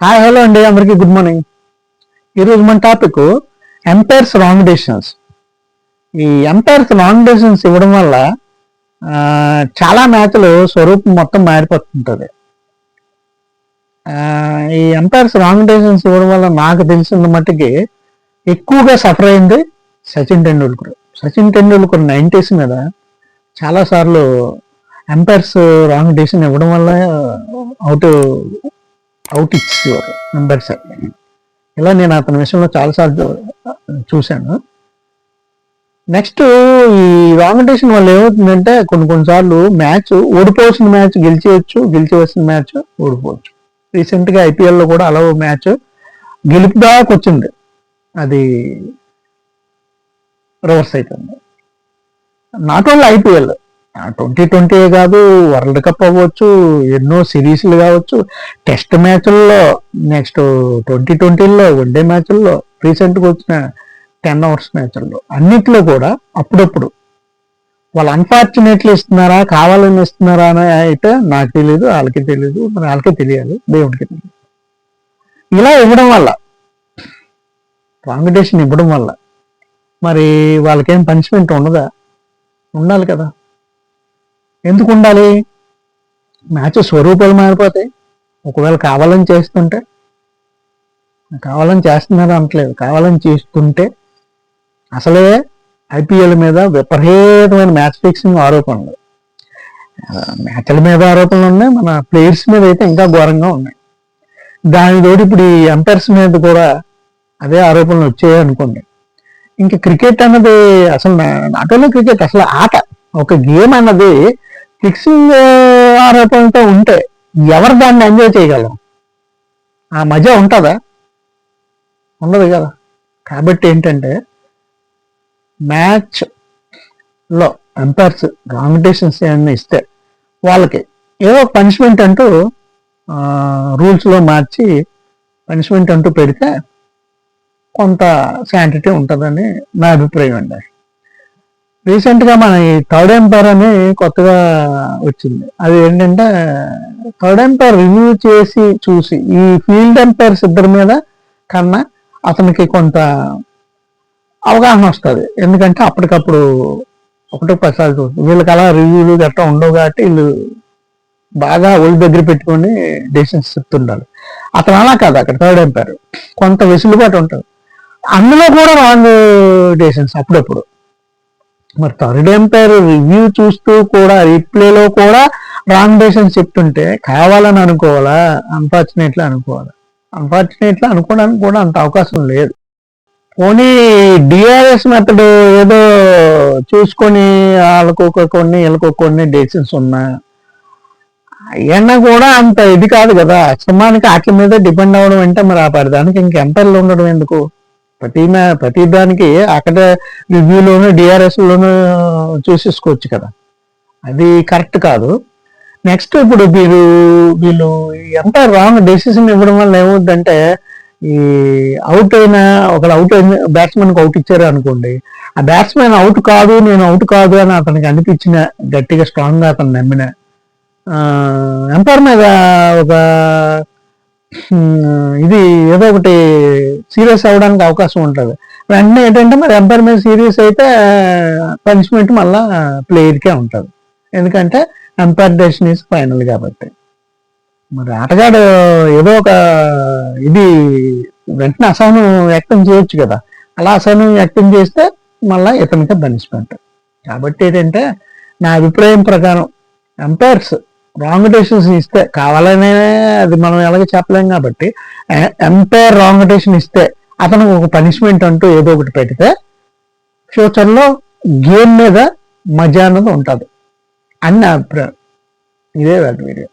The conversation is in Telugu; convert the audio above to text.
హాయ్ హలో అండి అందరికీ గుడ్ మార్నింగ్ ఈరోజు మన టాపిక్ ఎంపైర్స్ రాంగ్ డెసిషన్స్ ఈ ఎంపైర్స్ రాంగ్ డెసిషన్స్ ఇవ్వడం వల్ల చాలా మ్యాచ్లు స్వరూపం మొత్తం మారిపోతుంటుంది. ఈ ఎంపైర్స్ రాంగ్ డెసిషన్స్ ఇవ్వడం వల్ల నాకు తెలిసిన మట్టుకి ఎక్కువగా సఫర్ అయింది సచిన్ టెండూల్కర్. సచిన్ టెండూల్కర్ నైంటీస్ మీద చాలాసార్లు ఎంపైర్స్ రాంగ్ డెసిషన్ ఇవ్వడం వల్ల అవుట్ అవుట్ ఇచ్చేవారు మెంబర్స్ ఇలా నేను అతని విషయంలో చాలాసార్లు చూశాను. నెక్స్ట్ ఈ రాంగటేషన్ వల్ల ఏమవుతుందంటే కొన్ని కొన్నిసార్లు మ్యాచ్ ఓడిపోవాల్సిన మ్యాచ్ గెలిచేయచ్చు గెలిచేవలసిన మ్యాచ్ ఓడిపోవచ్చు. రీసెంట్గా ఐపీఎల్లో కూడా అలా మ్యాచ్ గెలుపు దాకా వచ్చింది. అది రివర్స్ అవుతుంది not only IPL twenty twenty కాదు వరల్డ్ కప్ అవ్వచ్చు ఎన్నో సిరీస్లు కావచ్చు టెస్ట్ మ్యాచ్ల్లో నెక్స్ట్ ట్వంటీ ట్వంటీలో వన్డే మ్యాచ్ల్లో రీసెంట్గా వచ్చిన టెన్ అవర్స్ మ్యాచ్ల్లో అన్నిట్లో కూడా అప్పుడప్పుడు వాళ్ళు అన్ఫార్చునేట్లీ ఇస్తున్నారా కావాలని ఇస్తున్నారా అని అయితే నాకు తెలియదు వాళ్ళకి తెలియదు మరి వాళ్ళకే తెలియాలి దేవుడికి తెలియదు ఇలా ఇవ్వడం వల్ల కాంపిటీషన్ ఇవ్వడం వల్ల మరి వాళ్ళకేం పనిష్మెంట్ ఉండదా? ఉండాలి కదా. ఎందుకు ఉండాలి మ్యాచ్ స్వరూపాలు మారిపోతాయి ఒకవేళ కావాలని చేస్తుంటే కావాలని చేస్తున్నారు అనట్లేదు. కావాలని చేస్తుంటే అసలే ఐపీఎల్ మీద విపరీతమైన మ్యాచ్ ఫిక్సింగ్ ఆరోపణలు. మ్యాచ్ల మీద ఆరోపణలు ఉన్నాయి మన ప్లేయర్స్ మీద అయితే ఇంకా ఘోరంగా ఉన్నాయి. దాని ఇప్పుడు ఈ ఎంపైర్స్ మీద కూడా అదే ఆరోపణలు వచ్చాయి అనుకోండి. ఇంకా క్రికెట్ అన్నది అసలు నాట్ ఓన్లీ క్రికెట్ అసలు ఆట. ఒక గేమ్ అన్నది ఫిక్సింగ్ ఆరోపణతో ఉంటే ఎవరు దాన్ని ఎంజాయ్ చేయగలం ఆ మజా ఉంటుందా? ఉండదు కదా. కాబట్టి ఏంటంటే మ్యాచ్లో ఎంపైర్స్ కాంపిటీషన్స్ ఏమైనా ఇస్తే వాళ్ళకి ఏదో పనిష్మెంట్ అంటూ రూల్స్లో మార్చి పనిష్మెంట్ అంటూ పెడితే కొంత శాంటిటీ ఉంటుందని నా అభిప్రాయం అండి. రీసెంట్గా మన ఈ థర్డ్ ఎంపైర్ అని కొత్తగా వచ్చింది. అది ఏంటంటే థర్డ్ ఎంపైర్ రివ్యూ చేసి చూసి ఈ ఫీల్డ్ ఎంపైర్స్ ఇద్దరి మీద కన్నా అతనికి కొంత అవగాహన వస్తుంది. ఎందుకంటే అప్పటికప్పుడు ఒకటో పసాలు చూస్తుంది వీళ్ళకి అలా రివ్యూలు గట్రా ఉండవు కాబట్టి వీళ్ళు బాగా ఒళ్ళు దగ్గర పెట్టుకొని డెసిషన్స్ చెప్తుండాలి అతను అలా కాదు అక్కడ థర్డ్ ఎంపైర్ కొంత వెసులుబాటు ఉంటుంది. అందులో కూడా రాంగ్ డెసిషన్స్ అప్పుడప్పుడు. మరి థర్డ్ ఎంపైర్ రివ్యూ చూస్తూ కూడా రీప్లేలో కూడా రాంగ్ డెసిషన్ చెప్తుంటే కావాలని అనుకోవాలా? అన్ఫార్చునేట్లీ అనుకోవాలా? అన్ఫార్చునేట్లీ అనుకోవడానికి కూడా అంత అవకాశం లేదు. పోనీ డిఆర్ఎస్ మెథడ్ ఏదో చూసుకొని వాళ్ళకు ఒక కొన్ని వీళ్ళకు కొన్ని డెసిషన్స్ ఉన్నా అవన్నా కూడా అంత ఇది కాదు కదా. అక్షమానికి వాటి మీద డిపెండ్ అవ్వడం అంటే మరి ఆ పరిధానికి ఇంక ఎంపైర్లు ఉండడం ఎందుకు? ప్రతి ప్రతి దానికి అక్కడ రివ్యూలోను డిఆర్ఎస్లోను చూసేసుకోవచ్చు కదా. అది కరెక్ట్ కాదు. నెక్స్ట్ ఇప్పుడు మీరు వీళ్ళు ఎంత రాంగ్ డెసిషన్ ఇవ్వడం వల్ల ఏమవుతుందంటే ఈ అవుట్ అయిన ఒకళ్ళు అవుట్ అయిన బ్యాట్స్మెన్కి అవుట్ ఇచ్చారు అనుకోండి ఆ బ్యాట్స్మెన్ అవుట్ కాదు నేను అవుట్ కాదు అని అతనికి అనిపించిన గట్టిగా స్ట్రాంగ్గా అతను నమ్మిన ఎంపైర్ మీద ఒక ఇది ఏదో ఒకటి సీరియస్ అవ్వడానికి అవకాశం ఉంటుంది. వెంటనే ఏంటంటే మరి ఎంపైర్ మీద సీరియస్ అయితే పనిష్మెంట్ మళ్ళా ప్లేయర్కే ఉంటుంది. ఎందుకంటే ఎంపైర్ డెసిషన్ ఇస్ ఫైనల్ కాబట్టి. మరి ఆటగాడు ఏదో ఒక ఇది వెంటనే అసహనం వ్యక్తం చేయొచ్చు కదా. అలా అసహనం వ్యక్తం చేస్తే మళ్ళా ఇతనికే పనిష్మెంట్ కాబట్టి ఏంటంటే నా అభిప్రాయం ప్రకారం ఎంపైర్స్ రాంగ్ డెసిషన్స్ ఇస్తే కావాలనే అది మనం ఎలాగ చెప్పలేం కాబట్టి ఎంపైర్ రాంగ్ డెసిషన్ ఇస్తే అతనికి ఒక పనిష్మెంట్ అంటూ ఏదో ఒకటి పెడితే ఫ్యూచర్లో గేమ్ మీద మజా అన్నది ఉంటుంది. అని నా అభిప్రాయం. ఇదే వీడియో